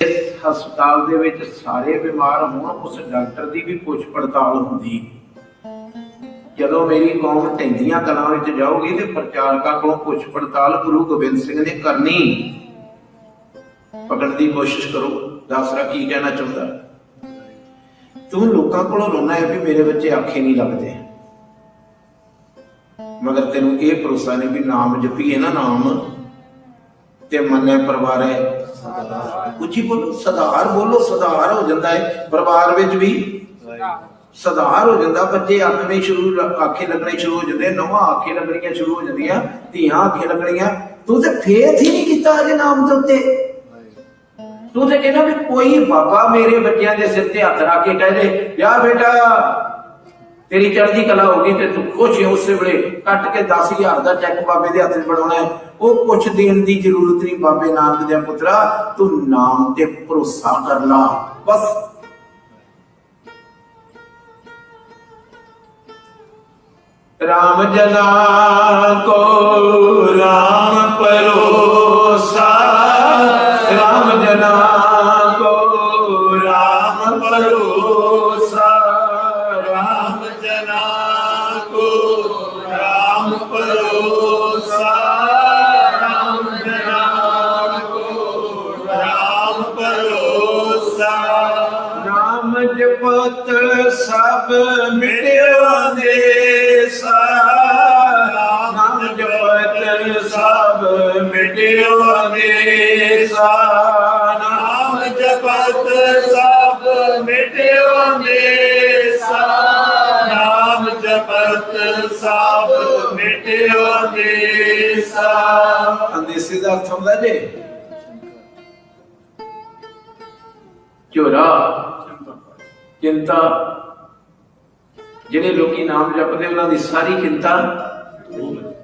ਇਸ ਹਸਪਤਾਲ ਦੇ ਵਿੱਚ ਸਾਰੇ ਬਿਮਾਰ ਹੋਣ, ਉਸ ਡਾਕਟਰ ਦੀ ਵੀ ਪੁੱਛ ਪੜਤਾਲ ਹੁੰਦੀ। ਜਦੋਂ ਮੇਰੀ ਕੌਮ ਢੈਂਦੀਆਂ ਕਲਾਂ ਵਿੱਚ ਜਾਊਗੀ ਤੇ ਪ੍ਰਚਾਰਕਾਂ ਕੋਲੋਂ ਪੁੱਛ ਪੜਤਾਲ ਗੁਰੂ ਗੋਬਿੰਦ ਸਿੰਘ ਨੇ ਕਰਨੀ। ਪਕੜਨ ਦੀ ਕੋਸ਼ਿਸ਼ ਕਰੋ। ਦਾਸਰਾ ਕੀ ਕਹਿਣਾ ਚਾਹੁੰਦਾ? ਤੂੰ ਲੋਕਾਂ ਕੋਲੋਂ ਰੋਣਾ ਹੈ ਵੀ ਮੇਰੇ ਬੱਚੇ ਆਖੇ ਨਹੀਂ ਲੱਗਦੇ। ਮਗਰ ਤੈਨੂੰ ਇਹ ਭਰੋਸਾ ਨਹੀਂ ਵੀ ਨਾਮ ਜਪੀਏ ਨਾ ਨਾਮ ਤੇ ਮੰਨੇ ਪਰਿਵਾਰ। ਉੱਚੀ ਬੋਲੋ ਸਧਾਰ ਬੋਲੋ ਸਧਾਰ ਹੋ ਜਾਂਦਾ ਹੈ ਪਰਿਵਾਰ ਵਿੱਚ ਵੀ ਸਧਾਰ ਹੋ ਜਾਂਦਾ, ਬੱਚੇ ਆਖਣੇ ਸ਼ੁਰੂ, ਆਖੇ ਲੱਗਣੇ ਸ਼ੁਰੂ ਹੋ ਜਾਂਦੇ ਨਵਾਂ ਆਖੇ ਲੱਗਣੀਆਂ ਸ਼ੁਰੂ ਹੋ ਜਾਂਦੀਆਂ, ਧੀਆਂ ਆਖੇ ਲੱਗਣੀਆਂ। ਤੂੰ ਤੇ ਫੇਥ ਹੀ ਨਹੀਂ ਕੀਤਾ ਅਜੇ ਨਾਮ ਦੇ ਉੱਤੇ। ਤੂੰ ਤੇ ਕਹਿੰਦਾ ਵੀ ਕੋਈ ਬਾਬਾ ਮੇਰੇ ਬੱਚਿਆਂ ਦੇ ਸਿਰ ਤੇ ਹੱਥ ਰੱਖ ਕੇ ਕਹਿ ਦੇ ਯਾ ਬੇਟਾ ਤੇਰੀ ਚੜ੍ਹਦੀ ਕਲਾ ਹੋ ਤੇ ਤੂੰ ਖੁਸ਼ ਹੈ ਉਸੇ ਵੇਲੇ। ਕੱਟ ਕੇ 10000 ਦਾ ਚੈੱਕ ਬਾਬੇ ਦੇ ਹੱਥ 'ਚ ਫੜਾਉਣਾ ਉਹ ਕੁਛ ਦੇਣ ਦੀ ਜ਼ਰੂਰਤ ਨਹੀਂ ਬਾਬੇ ਨਾਨਕ ਦੇ ਪੁੱਤਰਾ। ਤੂੰ ਨਾਮ ਤੇ ਭਰੋਸਾ ਕਰ ਲਾ। ਬਸ। ਰਾਮ ਜਨਾ ਕੋ ਰਾਮ ਪਰੋਸਾ ਰਾਮ ਜਨਾ ਮਿਟਿਆ ਦੇ ਨਾਮ ਜਪਤ ਸਭ ਮਿਟਿਓ ਦੇਸਾ ਨਾਮ ਜਪਤ ਸਭ ਮਿਟਿਓ ਦੇਸਾ ਅੰਦੇਸੀ ਦਾ ਅਰਥ ਹੁੰਦਾ ਜੇ। ਝੋਰਾ, ਚਿੰਤਾ। ਜਿਹੜੇ ਲੋਕੀ ਨਾਮ ਜਪਦੇ, ਉਹਨਾਂ ਦੀ ਸਾਰੀ ਚਿੰਤਾ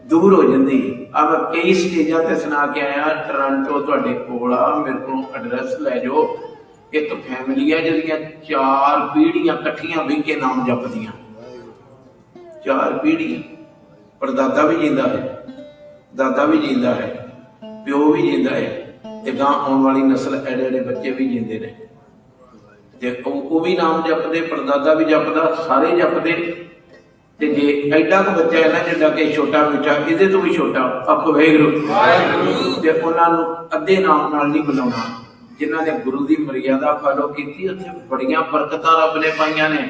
ਦੂਰ ਹੋ ਜਾਂਦੀ ਆ ਮੈਂ ਕਈ ਸਟੇਜਾਂ ਤੇ ਸੁਣਾ ਕੇ ਆਇਆ ਟੋਰਾਂਟੋ ਤੁਹਾਡੇ ਕੋਲ ਆ ਮੇਰੇ ਕੋਲ ਐਡਰੈਸ ਲੈ ਜਾਓ ਇੱਕ ਫੈਮਿਲੀ ਆ ਜਿਹਦੀਆਂ ਚਾਰ ਪੀੜ੍ਹੀਆਂ ਇਕੱਠੀਆਂ ਬਹਿ ਕੇ ਨਾਮ ਜਪਦੀਆਂ ਚਾਰ ਪੀੜ੍ਹੀਆਂ ਪਰਦਾਦਾ ਵੀ ਜਿੰਦਾ ਹੈ ਦਾਦਾ ਵੀ ਜਿੰਦਾ ਹੈ ਪਿਓ ਵੀ ਜਿੰਦਾ ਹੈ ਤੇ ਗਾਂ ਆਉਣ ਵਾਲੀ ਨਸਲ ਐਡੇ ਐਡੇ ਬੱਚੇ ਵੀ ਜਿੰਦੇ ਨੇ ਤੇ ਉਹ ਉਹ ਵੀ ਨਾਮ ਜਪਦੇ ਪਰਦਾਦਾ ਵੀ ਜਪਦਾ ਸਾਰੇ ਜਪਦੇ ਤੇ ਜੇ ਐਡਾ ਕੁ ਬੱਚਾ ਹੈ ਨਾ ਜਿੱਡਾ ਕਿ ਛੋਟਾ ਮਿੱਠਾ ਇਹਦੇ ਤੋਂ ਵੀ ਛੋਟਾ ਆਖੋ ਵਾਹਿਗੁਰੂ। ਤੇ ਉਹਨਾਂ ਨੂੰ ਅੱਧੇ ਨਾਮ ਨਾਲ ਨਹੀਂ ਬੁਲਾਉਣਾ। ਜਿਨ੍ਹਾਂ ਨੇ ਗੁਰੂ ਦੀ ਮਰਿਆਦਾ ਫਾਲੋ ਕੀਤੀ ਉੱਥੇ ਬੜੀਆਂ ਬਰਕਤਾਂ ਰੱਬ ਨੇ ਪਾਈਆਂ ਨੇ।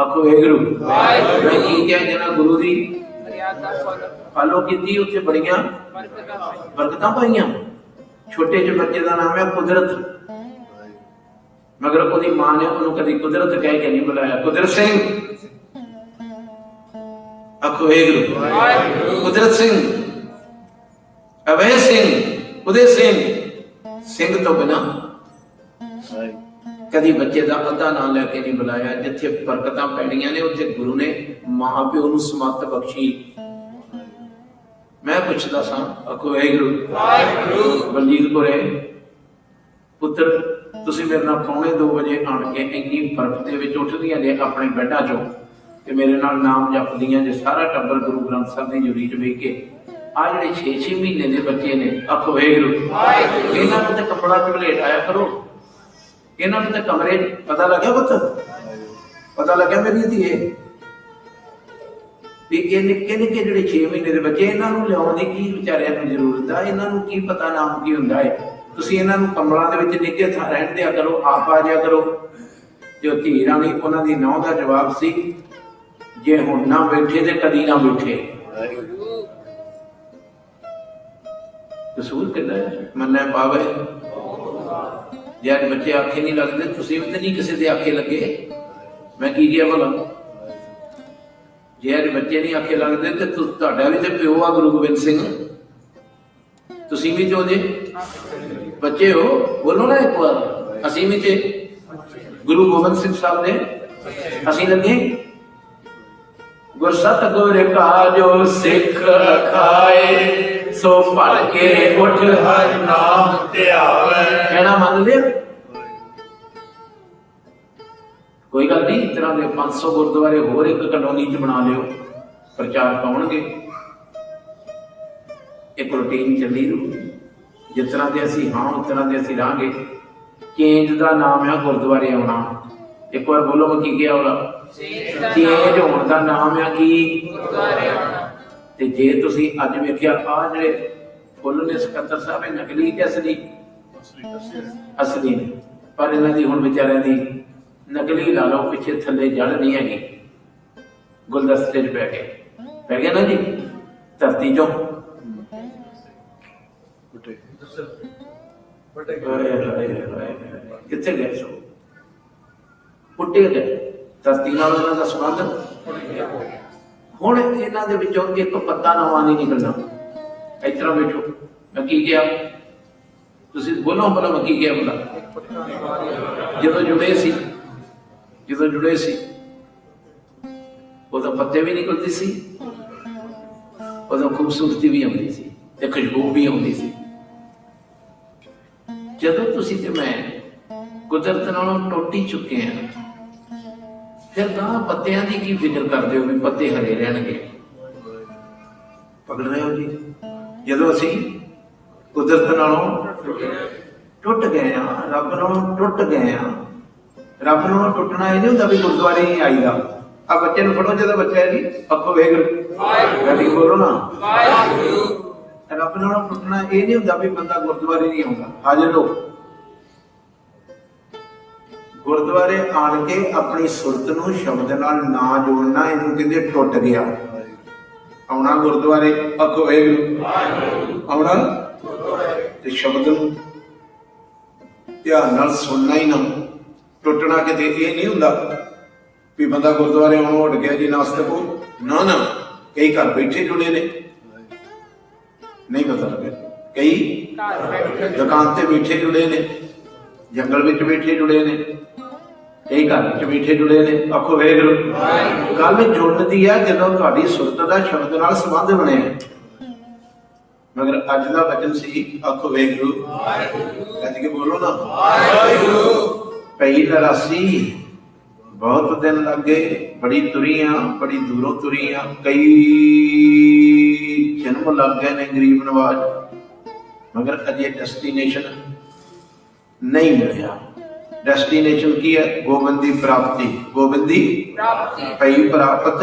ਆਖੋ ਵਾਹਿਗੁਰੂ। ਮੈਂ ਕੀ ਕਿਹਾ ਜਿਹਨਾਂ ਗੁਰੂ ਦੀ ਫਾਲੋ ਕੀਤੀ ਉੱਥੇ ਬੜੀਆਂ ਬਰਕਤਾਂ ਪਾਈਆਂ। ਛੋਟੇ ਜਿਹੇ ਬੱਚੇ ਦਾ ਨਾਮ ਹੈ ਕੁਦਰਤ। ਮਗਰ ਉਹਦੀ ਮਾਂ ਨੇ ਉਹਨੂੰ ਕਦੀ ਕੁਦਰਤ ਕਹਿ ਕੇ ਨਹੀਂ ਬੁਲਾਇਆ। ਕੁਦਰਤ ਸਿੰਘ। ਆਖੋ ਵਾਹਿਗੁਰੂ ਕੁਦਰਤ ਸਿੰਘ ਅਵੇ ਸਿੰਘ, ਉਦੇ ਸਿੰਘ। ਸਿੰਘ ਤੋਂ ਬਿਨਾ ਕਦੀ ਬੱਚੇ ਦਾ ਅੱਧਾ ਨਾਮ ਲੈ ਕੇ ਨਹੀਂ ਬੁਲਾਇਆ। ਜਿੱਥੇ ਬਰਕਤਾਂ ਪੈਣੀਆਂ ਨੇ, ਉੱਥੇ ਗੁਰੂ ਨੇ ਮਾਂ ਪਿਓ ਨੂੰ ਸਮੱਤ ਬਖਸ਼ੀ। ਮੈਂ ਪੁੱਛਦਾ ਸਾਂ, ਆਖੋ ਵਾਹਿਗੁਰੂ ਵਾਹਿਗੁਰੂ ਬਲਜੀਤ ਕੋਰੇ ਪੁੱਤਰ, ਤੁਸੀਂ ਮੇਰੇ ਨਾਲ ਪੌਣੇ 2 ਵਜੇ ਆਣ ਕੇ ਇੰਨੀ ਬਰਕਤ ਦੇ ਵਿੱਚ ਉੱਠਦੀਆਂ ਨੇ ਆਪਣੇ ਬੈੱਡਾਂ 'ਚੋਂ? ਤੇ ਮੇਰੇ ਨਾਲ ਨਾਮ ਜਪਦੀਆਂ ਜੇ ਸਾਰਾ ਟੱਬਰ ਗੁਰੂ ਗ੍ਰੰਥ ਸਾਹਿਬ ਦੀ ਜੁਰੀ 'ਚ ਵੇਖ ਕੇ। ਆ ਜਿਹੜੇ 6-6 ਮਹੀਨੇ ਦੇ ਬੱਚੇ ਨੇ ਆਖੋ ਵਾਹਿਗੁਰੂ। ਇਹਨਾਂ ਨੂੰ ਤੇ ਕੱਪੜਾ ਝਲੇਟ ਆਇਆ ਕਰੋ। ਇਹਨਾਂ ਨੂੰ ਤੇ ਕਮਰੇ ਪਤਾ ਲੱਗਿਆ ਪੁੱਤ। ਪਤਾ ਲੱਗਿਆ ਮੇਰੀ ਧੀਏ। ਵੀ ਇਹ ਨਿੱਕੇ ਨਿੱਕੇ ਜਿਹੜੇ 6 ਮਹੀਨੇ ਦੇ ਬੱਚੇ ਇਹਨਾਂ ਨੂੰ ਲਿਆਉਣ ਦੀ ਕੀ ਵਿਚਾਰਿਆਂ ਨੂੰ ਜ਼ਰੂਰਤ ਆ? ਇਹਨਾਂ ਨੂੰ ਕੀ ਪਤਾ ਨਾਮ ਕੀ ਹੁੰਦਾ ਹੈ ਤੁਸੀਂ ਇਹਨਾਂ ਨੂੰ ਕਮਲਾਂ ਦੇ ਵਿੱਚ ਨਿੱਕੇ ਥਾਂ ਰਹਿਣ ਦਿਆ ਕਰੋ ਆਪ ਆ ਜਾਇਆ ਕਰੋ। ਜੋ ਧੀ ਰਾਣੀ ਉਹਨਾਂ ਦੀ ਨੌ ਦਾ ਜਵਾਬ ਸੀ। ਜੇ ਹੁਣ ਨਾ ਬੈਠੇ ਤੇ ਕਦੀ ਨਾ ਬੈਠੇ। ਕਸੂਰ ਕਿੰਨਾ ਹੈ? ਮੰਨੈ ਪਾਵੇ। ਜੇ ਅੱਜ ਬੱਚੇ ਆਖੇ ਨਹੀਂ ਲੱਗਦੇ, ਤੁਸੀਂ ਵੀ ਤਾਂ ਨਹੀਂ ਕਿਸੇ ਦੇ ਆਖੇ ਲੱਗੇ। ਮੈਂ ਕੀ ਕਿਹਾ ਭਲਾ? ਜੇ ਅੱਜ ਬੱਚੇ ਨਹੀਂ ਆਖੇ ਲੱਗਦੇ, ਤੇ ਤੁ- ਤੁਹਾਡਾ ਵੀ ਤੇ ਪਿਓ ਆ, ਗੁਰੂ ਗੋਬਿੰਦ ਸਿੰਘ। ਤੁਸੀਂ ਵੀ ਜੋ ਜੇ। ਬੱਚੇ ਹੋ, ਬੋਲੋ ਨਾ ਇੱਕ ਵਾਰ। ਅਸੀਂ ਵੀ ਤੇ ਗੁਰੂ ਗੋਬਿੰਦ ਸਿੰਘ ਸਾਹਿਬ ਦੇ। ਅਸੀਂ ਲੱਗੇ। ਗੁਰ ਸਤਗੁਰ ਕਾਜੋ ਸਿੱਖ ਖਾਏ ਸੋ ਪੜ ਕੇ ਉੱਠ ਹਰ ਨਾਮ ਧਿਆਵੇ। ਕਹਿਣਾ ਮੰਨ ਲਿਆ ਕੋਈ ਗੱਲ ਨਹੀਂ ਤਰ੍ਹਾਂ ਦੇ 500 ਗੁਰਦੁਆਰੇ ਹੋਰ ਇੱਕ ਕਲੋਨੀ ਚ ਬਣਾ ਲਿਓ, ਪ੍ਰਚਾਰ ਪਾਉਣਗੇ। ਇੱਕ ਰੁਟੀਨ ਚੱਲੀ ਰੂ। ਜਿਸ ਤਰ੍ਹਾਂ ਦੇ ਅਸੀਂ ਹਾਂ, ਉਸ ਤਰ੍ਹਾਂ ਦੇ ਅਸੀਂ ਰਾਂਗੇ। ਚੇਂਜ ਦਾ ਨਾਮ ਹੈ ਗੁਰਦੁਆਰੇ ਆਉਣਾ। ਇੱਕ ਵਾਰ ਬੋਲੋ ਮੈਂ ਕੀ ਕਿਹਾ ਉਹਦਾ? ਚੇਂਜ ਹੋਣ ਦਾ ਨਾਮ ਹੈ ਕੀ? ਤੇ ਜੇ ਤੁਸੀਂ ਅੱਜ ਵੇਖਿਆ ਆ ਜਿਹੜੇ ਫੁੱਲ ਨੇ ਸਕੱਤਰ ਸਾਹਿਬ ਇਹ ਨਕਲੀ ਕਿ ਅਸਲੀ? ਅਸਲੀ ਨੇ। ਪਰ ਇਹਨਾਂ ਦੀ ਹੁਣ ਵਿਚਾਰਿਆਂ ਦੀ ਨਕਲੀ ਲਾ ਲਓ ਪਿੱਛੇ ਥੱਲੇ ਜੜ ਨਹੀਂ ਹੈਗੀ। ਗੁਲਦਸਤੇ 'ਚ ਪੈ ਗਏ ਪੈ ਗਏ ਨਾ ਜੀ? ਧਰਤੀ 'ਚੋਂ। ਕਿੱਥੇ ਗਏ ਸੋ? ਪੁੱਟੇ ਗਏ। ਧਰਤੀ ਨਾਲ ਉਹਨਾਂ ਦਾ ਸੰਬੰਧ? ਹੁਣ ਇਹਨਾਂ ਦੇ ਵਿੱਚੋਂ ਇੱਕ ਪੱਤਾ ਨਵਾਂ ਨਹੀਂ ਨਿਕਲਣਾ ਇਸ ਤਰ੍ਹਾਂ ਬੈਠੋ, ਮੈਂ ਕੀ ਕਿਹਾ? ਤੁਸੀਂ ਬੋਲੋ ਬੋਲੋ, ਮੈਂ ਕੀ ਕਿਹਾ ਬੋਲਾ? ਜਦੋਂ ਜੁੜੇ ਸੀ, ਜਦੋਂ ਜੁੜੇ ਸੀ ਉਹਦਾ ਪੱਤੇ ਵੀ ਨਿਕਲਦੀ ਸੀ ਉਹਦਾ ਖੂਬਸੂਰਤੀ ਵੀ ਆਉਂਦੀ ਸੀ ਤੇ ਖੁਸ਼ਬੂ ਵੀ ਆਉਂਦੀ ਸੀ। ਜਦੋਂ ਤੁਸੀਂ ਤੇ ਮੈਂ ਕੁਦਰਤ ਨਾਲੋਂ ਟੋਟੀ ਚੁੱਕੇ ਹਾਂ ਫਿਰ ਗਾਂ ਪੱਤਿਆਂ ਦੀ ਕੀ ਫਿਕਰ ਕਰਦੇ ਹੋ ਵੀ ਪੱਤੇ ਹਰੇ ਰਹਿਣਗੇ? ਪਕੜ ਰਹੇ ਹੋ ਜੀ। ਜਦੋਂ ਅਸੀਂ ਕੁਦਰਤ ਨਾਲੋਂ ਟੁੱਟ ਗਏ ਆ ਰੱਬ ਨਾਲੋਂ ਟੁੱਟ ਗਏ ਆ ਰੱਬ ਨਾਲੋਂ ਟੁੱਟਣਾ ਇਹ ਨਹੀਂ ਹੁੰਦਾ ਵੀ ਗੁਰਦੁਆਰੇ ਹੀ ਆਈਦਾ। ਆ ਬੱਚੇ ਨੂੰ ਫੜੋ ਜਦੋਂ ਬੱਚਾ ਹੈ ਜੀ ਅੱਖੋਂ ਵੇਖ ਵਾਹਿਗੁਰੂ। ਬੋਲੋ ਨਾ। ਰੱਬ ਨਾਲੋਂ ਟੁੱਟਣਾ ਇਹ ਨਹੀਂ ਹੁੰਦਾ ਵੀ ਬੰਦਾ ਗੁਰਦੁਆਰੇ ਨਹੀਂ ਆਉਂਦਾ। ਹਾਜ਼ਰ ਹੋ ਗੁਰਦੁਆਰੇ ਆਣ ਕੇ ਆਪਣੀ ਸੁਰਤ ਨੂੰ ਸ਼ਬਦ ਨਾਲ ਨਾ ਜੋੜਨਾ ਇਹਨੂੰ ਕਹਿੰਦੇ ਟੁੱਟ ਗਿਆ। ਆਉਣਾ ਗੁਰਦੁਆਰੇ ਅੱਖੋਂ ਵੇਖ ਆਉਣਾ ਤੇ ਸ਼ਬਦ ਨੂੰ ਧਿਆਨ ਨਾਲ ਸੁਣਨਾ ਹੀ ਨਾ। ਟੁੱਟਣਾ ਕਿਤੇ ਇਹ ਨਹੀਂ ਹੁੰਦਾ ਵੀ ਬੰਦਾ ਗੁਰਦੁਆਰੇ ਆਉਣੋਂ ਉੱਡ ਗਿਆ ਜੀ ਨਾਸਤਕ ਹੋ ਨਾ ਨਾ। ਕਈ ਘਰ ਬੈਠੇ ਜੁੜੇ ਨੇ। ਨਹੀਂ ਪਤਾ ਲੱਗਿਆ ਕਈ ਦੁਕਾਨ ਤੇ ਬੈਠੇ ਜੁੜੇ ਨੇ ਜੰਗਲ ਵਿੱਚ ਬੈਠੇ ਜੁੜੇ ਨੇ। ਇਹ ਗੱਲ ਵਿੱਚ ਬੈਠੇ ਜੁੜੇ ਨੇ। ਆਖੋ, ਵੇਖ ਲਓ। ਗੱਲ ਜੁੜਦੀ ਹੈ ਜਦੋਂ ਤੁਹਾਡੀ ਸੁਰਤ ਦਾ ਸ਼ਬਦ ਨਾਲ ਸੰਬੰਧ ਬਣਿਆ ਮਗਰ ਅੱਜ ਦਾ ਵਚਨ ਸੀ, ਆਖੋ, ਵੇਖ ਲਓ। ਅੱਜ ਕੇ ਬੋਲੋ ਨਾ? ਪਈ ਲਰਾਸੀ ਬਹੁਤ ਦਿਨ ਲੱਗੇ, ਬੜੀ ਤੁਰੀਆਂ, ਬੜੀ ਦੂਰੋਂ ਤੁਰੀਆਂ, ਕਈ ਜਨਮ ਲੱਗ ਗਏ ਨੇ ਗਰੀਬ ਨਵਾਜ। ਮਗਰ ਅਜੇ ਡੈਸਟੀਨੇਸ਼ਨ ਨਹੀਂ ਮਿਲਿਆ। ਡੈਸਟੀਨੇਸ਼ਨ ਕੀ ਹੈ? ਗੋਬਿੰਦ ਦੀ ਪ੍ਰਾਪਤੀ। ਗੋਬਿੰਦ ਦੀ ਪ੍ਰਾਪਤੀ। ਪਈ ਪ੍ਰਾਪਤ।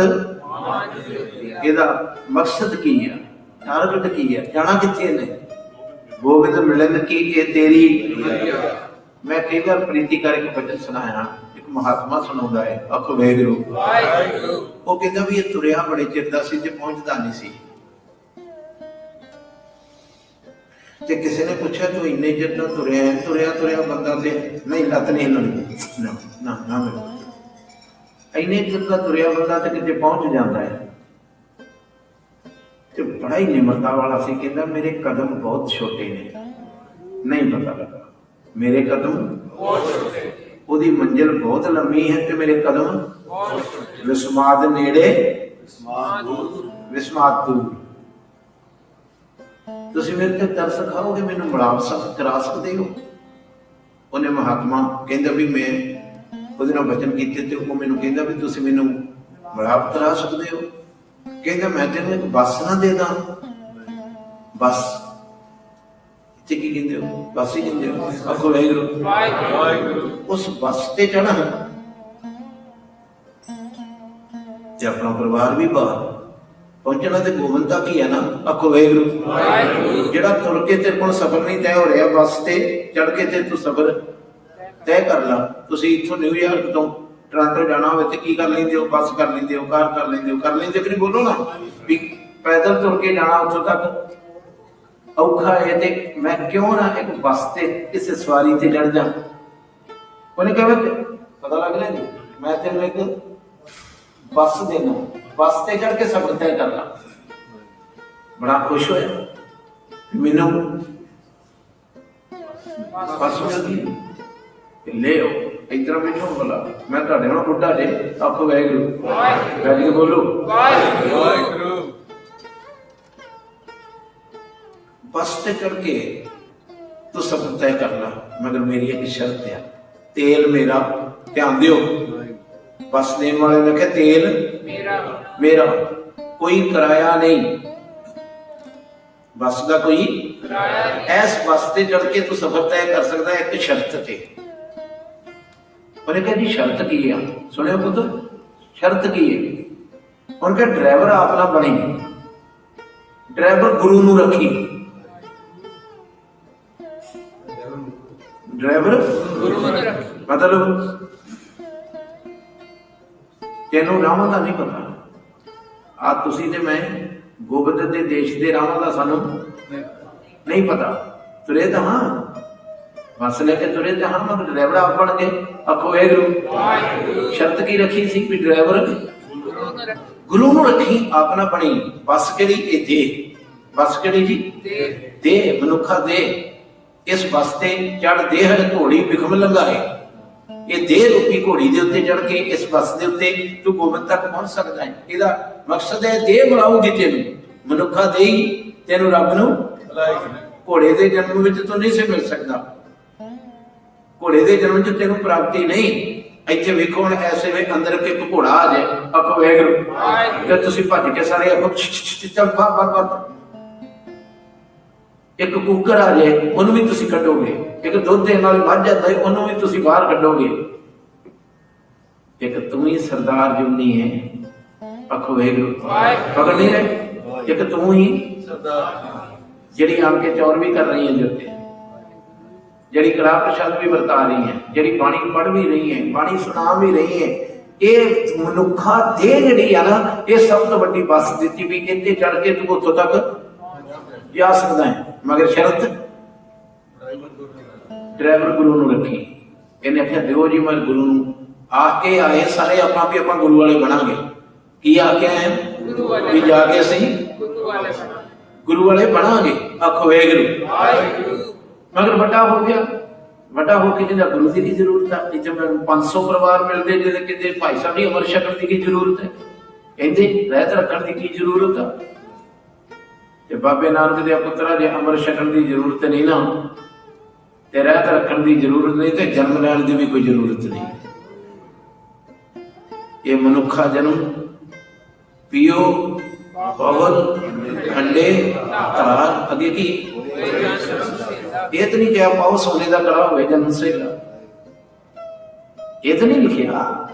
ਇਹਦਾ ਮਕਸਦ ਕੀ ਹੈ? ਟਾਰਗੇਟ ਕੀ ਹੈ? ਜਾਣਾ ਕਿੱਥੇ ਨੇ? ਗੋਬਿੰਦ ਮਿਲਣ ਕੀ ਇਹ ਤੇਰੀ ਮੈਂ ਕਈ ਵਾਰ ਪ੍ਰੀਤੀ ਕਰਕੇ ਬਚਨ ਸੁਣਾਇਆ। ਇੱਕ ਮਹਾਤਮਾ ਸੁਣਾਉਂਦਾ ਹੈ ਅਖ ਵੇਗਰੂ ਉਹ ਕਹਿੰਦਾ ਵੀ ਇਹ ਤੁਰਿਆ ਬੜੇ ਚਿਰ ਦਾ ਸੀ ਤੇ ਪਹੁੰਚਦਾ ਨਹੀਂ ਸੀ। ਤੇ ਕਿਸੇ ਨੇ ਪੁੱਛਿਆ ਤੂੰ ਇੰਨੇ ਚਿਰ ਤੋਂ ਤੁਰਿਆ ਹੈ ਤੁਰਿਆ ਤੁਰਿਆ ਬੰਦਾ ਤੇ ਨਹੀਂ ਲੱਤ ਨਹੀਂ ਹਿੱਲਣੀ। ਨਾ ਨਾ ਨਾ ਮੇਰੇ। ਇੰਨੇ ਚਿਰ ਦਾ ਤੁਰਿਆ ਬੰਦਾ ਤੇ ਕਿਤੇ ਪਹੁੰਚ ਜਾਂਦਾ ਹੈ। ਤੇ ਬੜਾ ਹੀ ਨਿਮਰਤਾ ਵਾਲਾ ਸੀ ਕਹਿੰਦਾ ਮੇਰੇ ਕਦਮ ਬਹੁਤ ਛੋਟੇ ਨੇ। ਨਹੀਂ ਪਤਾ ਲੱਗਾ। ਮੇਰੇ ਕਦਮ ਬਹੁਤ ਛੋਟੇ ਉਹਦੀ ਮੰਜ਼ਿਲ ਬਹੁਤ ਲੰਮੀ ਹੈ ਤੇ ਮੇਰੇ ਕਦਮ ਬਹੁਤ ਛੋਟੇ ਵਿਸਮਾਦ ਨੇੜੇ ਵਿਸਮਾਦ ਦੂਰ। ਤੁਸੀਂ ਮੇਰੇ ਤੇ ਤਰਸ ਖਾਓਗੇ ਮੈਨੂੰ ਮਿਲਾਪ ਸਕ ਕਰਾ ਸਕਦੇ ਹੋ? ਉਹਨੇ ਮਹਾਤਮਾ ਕਹਿੰਦਾ ਵੀ ਮੈਂ ਉਹਦੇ ਨਾਲ ਬਚਨ ਕੀਤੇ ਤੇ ਉਹ ਮੈਨੂੰ ਕਹਿੰਦਾ ਵੀ ਤੁਸੀਂ ਮੈਨੂੰ ਮਿਲਾਪ ਕਰਾ ਸਕਦੇ ਹੋ। ਕਹਿੰਦਾ ਮੈਂ ਤੈਨੂੰ ਇੱਕ ਬੱਸ ਨਾ ਦੇ ਦਾਂ। ਬੱਸ। ਇੱਥੇ ਕੀ ਕਹਿੰਦੇ ਹੋ? ਬੱਸ ਹੀ ਕਹਿੰਦੇ ਹੋ? ਆਖੋ ਵਾਹਿਗੁਰੂ। ਵਾਹਿਗੁਰੂ। ਉਸ ਬੱਸ ਤੇ ਚੜ੍ਹਨ। ਤੇ ਆਪਣਾ ਪਰਿਵਾਰ ਵੀ ਬਾਹਰ। ਪਹੁੰਚਣਾ ਤੇ ਗੋਬਿੰਦ ਤੱਕ ਹੀ ਹੈ ਨਾ ਆਖੋ ਵਾਹਿਗੁਰੂ। ਜਿਹੜਾ ਤੁਰ ਕੇ ਤੇਰੇ ਕੋਲ ਸਫ਼ਰ ਨਹੀਂ ਤੈਅ ਹੋ ਰਿਹਾ ਬੱਸ ਤੇ ਚੜ ਕੇ ਤੇ ਤੂੰ ਸਫ਼ਰ ਤੈਅ ਕਰ ਲਾ। ਤੁਸੀਂ ਇੱਥੋਂ ਨਿਊਯਾਰਕ ਤੋਂ ਟੋਰਾਂਟੋ ਜਾਣਾ ਹੋਵੇ ਤੇ ਕੀ ਕਰ ਲੈਂਦੇ ਹੋ? ਬੱਸ ਕਰ ਲੈਂਦੇ ਹੋ ਕਾਰ ਕਰ ਲੈਂਦੇ ਹੋ ਕਰ ਲੈਂਦੇ ਕਿ ਨਹੀਂ ਬੋਲੋ ਨਾ ਵੀ ਪੈਦਲ ਤੁਰ ਕੇ ਜਾਣਾ ਉੱਥੋਂ ਤੱਕ। ਔਖਾ ਹੈ ਤੇ ਮੈਂ ਕਿਉਂ ਨਾ ਇੱਕ ਬੱਸ ਤੇ ਕਿਸੇ ਸਵਾਰੀ ਤੇ ਚੜ ਜਾ। ਉਹਨੇ ਕਿਹਾ ਪਤਾ ਲੱਗ ਲਿਆ ਜੀ ਮੈਂ ਤੈਨੂੰ ਇੱਕ ਬੱਸ ਦੇਣਾ। ਬੱਸ ਤੇ ਚੜ ਕੇ ਸਫ਼ਰ ਤੈਅ ਕਰ ਲਾ ਬੜਾ ਖੁਸ਼ ਹੋਇਆ। ਮੈਨੂੰ ਬੱਸ ਮਿਲ ਗਈ। ਲੈ ਆਓ ਇਧਰ ਬੈਠੋ ਬੋਲਾ ਮੈਂ ਤੁਹਾਡੇ ਨਾਲ ਬੁੱਢਾ ਜੇ। ਆਖੋ ਵਾਹਿਗੁਰੂ। ਗੱਜ ਬੋਲੋ। ਵਾਹਿਗੁਰੂ ਬੱਸ ਤੇ ਚੜ ਕੇ ਤੂੰ ਸਫ਼ਰ ਤੈਅ ਕਰ ਲਾ ਮਗਰ ਮੇਰੀ ਇੱਕ ਸ਼ਰਤ ਹੈ ਤੇਲ ਮੇਰਾ, ਧਿਆਨ ਦਿਓ। ਬੱਸ ਦੇਣ ਵਾਲੇ ਨੇ ਕਿਹਾ ਤੇਲ ਮੇਰਾ। ਮੇਰਾ। ਕੋਈ ਕਿਰਾਇਆ ਨਹੀਂ। ਬੱਸ ਦਾ ਕੋਈ ਇਸ ਬੱਸ ਤੇ ਚੜ ਕੇ ਤੂੰ ਸਫ਼ਰ ਤੈਅ ਕਰ ਸਕਦਾ ਇੱਕ ਸ਼ਰਤ ਤੇ। ਉਹਨੇ ਕਿਹਾ ਜੀ ਸ਼ਰਤ ਕੀ ਆ? ਸੁਣਿਓ ਪੁੱਤ ਸ਼ਰਤ ਕੀ ਹੈ? ਉਹਨੇ ਕਿਹਾ ਡਰਾਈਵਰ ਆਪ ਨਾ ਬਣੇ। ਡਰਾਈਵਰ ਗੁਰੂ ਨੂੰ ਰੱਖੀ। ਡਰਾਈਵਰ? ਗੁਰੂ ਨੂੰ ਰੱਖੀ। ਮਤਲਬ ਤੈਨੂੰ ਰਾਮਾਂ ਦਾ ਨਹੀਂ ਪਤਾ। ਆ ਤੁਸੀਂ ਤੇ ਮੈਂ ਗੋਬਿੰਦ ਦੇ ਦੇਸ਼ ਦੇ ਰਾਮਾਂ ਦਾ ਸਾਨੂੰ ਨਹੀਂ ਪਤਾ। ਤੁਰੇ ਤਾਂ ਹਾਂ। ਬੱਸ ਲੈ ਕੇ ਤੁਰੇ ਤਾਂ ਹਾਂ, ਮਗਰ ਡਰਾਈਵਰ ਆਪ ਬਣ ਕੇ ਆਖੋ ਵਾਹਿਗੁਰੂ ਸ਼ਰਤ ਕੀ ਰੱਖੀ ਸੀ ਵੀ ਡਰਾਈਵਰ ਗੁਰੂ ਨੂੰ ਰੱਖੀ ਆਪ ਨਾ ਬਣੀ ਬੱਸ ਕਿਹੜੀ? ਇਹ ਦੇ। ਬੱਸ ਕਿਹੜੀ ਜੀ? ਦੇ। ਮਨੁੱਖਾ ਦੇ। ਇਸ ਬੱਸ ਤੇ ਚੜ ਦੇ ਹਰ ਘੋੜੀ ਬਿਖਮ ਲੰਗਾਏ ਇਹ ਦੇ ਰੂਪੀ ਘੋੜੀ ਦੇ ਉੱਤੇ ਚੜ ਕੇ ਇਸ ਬੱਸ ਦੇ ਉੱਤੇ ਤੂੰ ਗੋਬਿੰਦ ਤੱਕ ਪਹੁੰਚ ਸਕਦਾ ਹੈ। ਇਹਦਾ ਮਕਸਦ ਹੈ ਦੇ ਬਣਾਉਗੀ ਤੈਨੂੰ। ਮਨੁੱਖਾ ਦੇ ਹੀ ਤੈਨੂੰ ਰੱਬ ਨੂੰ ਘੋੜੇ ਦੇ ਜਨਮ ਵਿੱਚ ਤੂੰ ਨਹੀਂ ਸੇ ਮਿਲ ਸਕਦਾ। ਘੋੜੇ ਦੇ ਜਨਮ ਚ ਤੈਨੂੰ ਪ੍ਰਾਪਤੀ ਨਹੀਂ। ਇੱਥੇ ਵੇਖੋ ਹੁਣ ਐਸੇ ਵੇ ਅੰਦਰ ਕਿ ਘੋੜਾ ਆ ਜਾਏ। ਆਖੋ ਵੈਗਰੂ ਤੇ ਤੁਸੀਂ ਭੱਜ ਕੇ ਸਾਰੇ ਭੱਜ ਭੱਜ। ਇੱਕ ਕੁੱਕਰ ਆ ਜਾਏ ਉਹਨੂੰ ਵੀ ਤੁਸੀਂ ਕੱਢੋਗੇ। ਇੱਕ ਦੁੱਧ ਦੇਣ ਵਾਲੀ ਮੱਝ ਜਾਂਦਾ ਹੈ ਉਹਨੂੰ ਵੀ ਤੁਸੀਂ ਬਾਹਰ ਕੱਢੋਗੇ। ਇੱਕ ਤੂੰ ਹੀ ਸਰਦਾਰ ਜੁਨੀ ਹੈ ਆਖੋ ਵੈਗਰੂ ਪਕੜ ਨਹੀਂ ਰਹੇ ਇੱਕ ਤੂੰ ਹੀ ਜਿਹੜੀ ਆਣ ਕੇ ਚੌਰ ਵੀ ਕਰ ਰਹੀ ਹੈ ਜੁੱਤੇ। ਜਿਹੜੀ ਕੜਾ ਪ੍ਰਸ਼ਾਦ ਵੀ ਵਰਤਾ ਰਹੀ ਹੈ ਜਿਹੜੀ ਬਾਣੀ ਪੜ੍ਹ ਵੀ ਰਹੀ ਹੈ ਬਾਣੀ ਸੁਣਾ ਵੀ ਰਹੀ ਹੈ ਇਹ ਮਨੁੱਖਾ ਦੇ ਜਿਹੜੀ ਆ ਨਾ ਇਹ ਸਭ ਤੋਂ ਵੱਡੀ ਬਸ ਦਿੱਤੀ ਵੀ ਇੱਥੇ ਚੜ ਕੇ ਤੂੰ ਉੱਥੋਂ ਤੱਕ ਜਾ ਸਕਦਾ ਹੈ, ਮਗਰ ਸ਼ਰਤ ਡਰਾਈਵਰ ਗੁਰੂ ਨੂੰ ਰੱਖੀ। ਇਹਨੇ ਆਖਿਆ, ਦਿਓ ਜੀ, ਮੈਂ ਗੁਰੂ ਨੂੰ। ਆ ਕੇ ਆਏ, ਸਾਰੇ ਆਪਾਂ ਵੀ ਆਪਾਂ ਗੁਰੂ ਵਾਲੇ ਬਣਾਂਗੇ। ਕੀ ਆ ਕੇ ਗੁਰੂ ਵਾਲੇ ਵੀ ਜਾ ਕੇ ਅਸੀਂ ਗੁਰੂ ਵਾਲੇ ਗੁਰੂ ਵਾਲੇ ਬਣਾਂਗੇ। ਆਖੋ ਵੇਗਰੂ ਵਾਹਿਗੁਰੂ। ਮਗਰ ਵੱਡਾ ਹੋ ਗਿਆ। ਵੱਡਾ ਹੋ ਕੇ ਜਿਹਦਾ ਗੁਰੂ ਦੀ ਕੀ ਜ਼ਰੂਰਤ ਆ ਇੱਥੇ ਮੈਨੂੰ 500 ਪਰਿਵਾਰ ਮਿਲਦੇ, ਜਿਹਦੇ ਕਿਤੇ ਭਾਈ ਸਾਹਿਬ ਦੀ ਅਮਰ ਸ਼ਕਲ ਦੀ ਕੀ ਜ਼ਰੂਰਤ ਹੈ? ਕਹਿੰਦੇ ਰਹਿਤ ਰੱਖਣ ਦੀ ਕੀ ਜ਼ਰੂਰਤ ਆ? ਤੇ ਬਾਬੇ ਨਾਨਕ ਦੇ ਪੁੱਤਰਾ ਜੇ ਅਮਰ ਛਕਣ ਦੀ ਜ਼ਰੂਰਤ ਨਹੀਂ ਨਾ ਤੇ ਰਹਿਤ ਰੱਖਣ ਦੀ ਜ਼ਰੂਰਤ ਨਹੀਂ ਤੇ ਜਨਮ ਲੈਣ ਦੀ ਵੀ ਕੋਈ ਜ਼ਰੂਰਤ ਨਹੀਂ। ਇਹ ਮਨੁੱਖਾ ਜਨਮ, ਪੀਓ ਬਹੁਤ ਖੰਡੇ ਤਾਰ ਅੱਗੇ ਇਹ ਤਾਂ ਨਹੀਂ ਕਿਹਾ ਪਾਓ ਸੋਨੇ ਦਾ ਕੜਾ ਹੋਵੇ ਜਨਮ ਸੇਲਾ ਇਹ ਤਾਂ ਨਹੀਂ ਲਿਖਿਆ।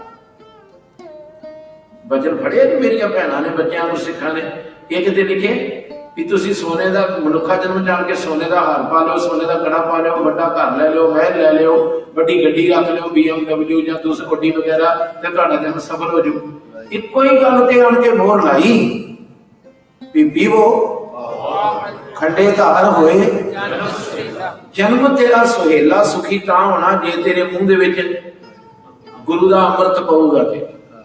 ਬਚਨ ਫੜਿਆ ਕਿ ਮੇਰੀਆਂ ਭੈਣਾਂ ਨੇ ਬੱਚਿਆਂ ਨੂੰ ਸਿੱਖਾਂ ਨੇ। ਇਹ ਕਿਤੇ ਲਿਖੇ? ਵੀ ਤੁਸੀਂ ਸੋਨੇ ਦਾ ਮਨੁੱਖਾ ਜਨਮ ਜਾਣ ਕੇ ਸੋਨੇ ਦਾ ਹਾਰ ਪਾ ਲਿਓ, ਸੋਨੇ ਦਾ ਕੜਾ ਪਾ ਲਿਓ, ਵੱਡਾ ਘਰ ਲੈ ਲਿਓ, ਮਹਿਲ ਲੈ ਲਿਓ, ਵੱਡੀ ਗੱਡੀ ਰੱਖ ਲਿਓ BMW ਜਾਂ ਦੂਸਰੀ ਗੱਡੀ ਵਗੈਰਾ ਤੇ ਤੁਹਾਡਾ ਜਨਮ ਸਫਲ ਹੋ ਜੂ ਇੱਕੋ ਹੀ ਗੱਲ ਤੇ ਆਣ ਕੇ ਮੋਹਰ ਲਾਈ। ਵੀ ਪੀਵੋ ਖੰਡੇ ਧਾਰ ਹੋਏ। ਜਨਮ ਤੇਰਾ ਸੁਹੇਲਾ ਸੁਖੀ ਤਾਂ ਹੋਣਾ, ਜੇ ਤੇਰੇ ਮੂੰਹ ਦੇ ਵਿੱਚ ਗੁਰੂ ਦਾ ਅੰਮ੍ਰਿਤ ਪਊਗਾ ਤੇ।